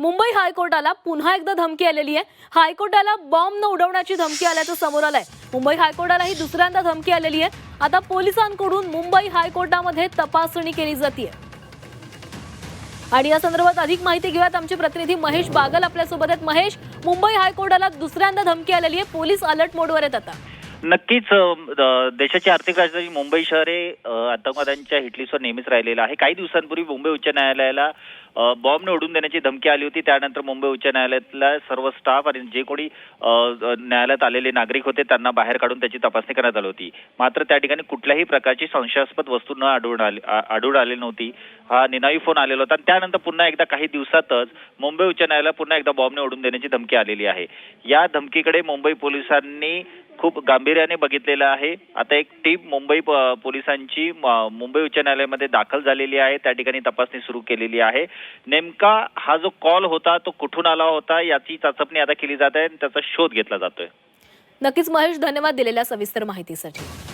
मुंबई हायकोर्टाला पुन्हा एकदा धमकी आलेली आहे. हायकोर्टाला बॉम्ब न उडवण्याची धमकी आल्याचं समोर आलंय. मुंबई हायकोर्टालाही दुसऱ्यांदा धमकी आलेली आहे. आता पोलिसांकडून मुंबई हायकोर्टामध्ये तपासणी केली जाते आणि या संदर्भात अधिक माहिती घेऊयात आमचे प्रतिनिधी महेश बागल आपल्यासोबत आहेत. महेश मुंबई हायकोर्टाला दुसऱ्यांदा धमकी आलेली आहे. पोलीस अलर्ट मोडवर आहेत आता. नक्कीच देशाची आर्थिक राजधानी मुंबई शहर हे आतंकवाद्यांच्या हिटलिस्टवर नेहमीच राहिलेलं आहे. काही दिवसांपूर्वी मुंबई उच्च न्यायालयाला बॉम्बने उडून देण्याची धमकी आली होती. त्यानंतर मुंबई उच्च न्यायालयातला सर्व स्टाफ आणि जे कोणी न्यायालयात आलेले नागरिक होते त्यांना बाहेर काढून त्याची तपासणी करण्यात आली होती. मात्र त्या ठिकाणी कुठल्याही प्रकारची संशयास्पद वस्तू न आढळून आली आढळून आली नव्हती. हा निनावी फोन आलेला होता. आणि त्यानंतर पुन्हा एकदा काही दिवसातच मुंबई उच्च न्यायालयात पुन्हा एकदा बॉम्बने उडून देण्याची धमकी आलेली आहे. या धमकीकडे मुंबई पोलिसांनी खूप गांभीर्याने बघितलेलं आहे. आता एक टीम मुंबई पोलिसांची मुंबई उच्च न्यायालयामध्ये दाखल झालेली आहे. त्या ठिकाणी तपासणी सुरू केलेली आहे. नेमका हा जो कॉल होता तो कुठून आला होता याची चाचपणी आता केली जात आहे आणि त्याचा शोध घेतला जातोय. नक्कीच महेश धन्यवाद दिलेल्या सविस्तर माहितीसाठी.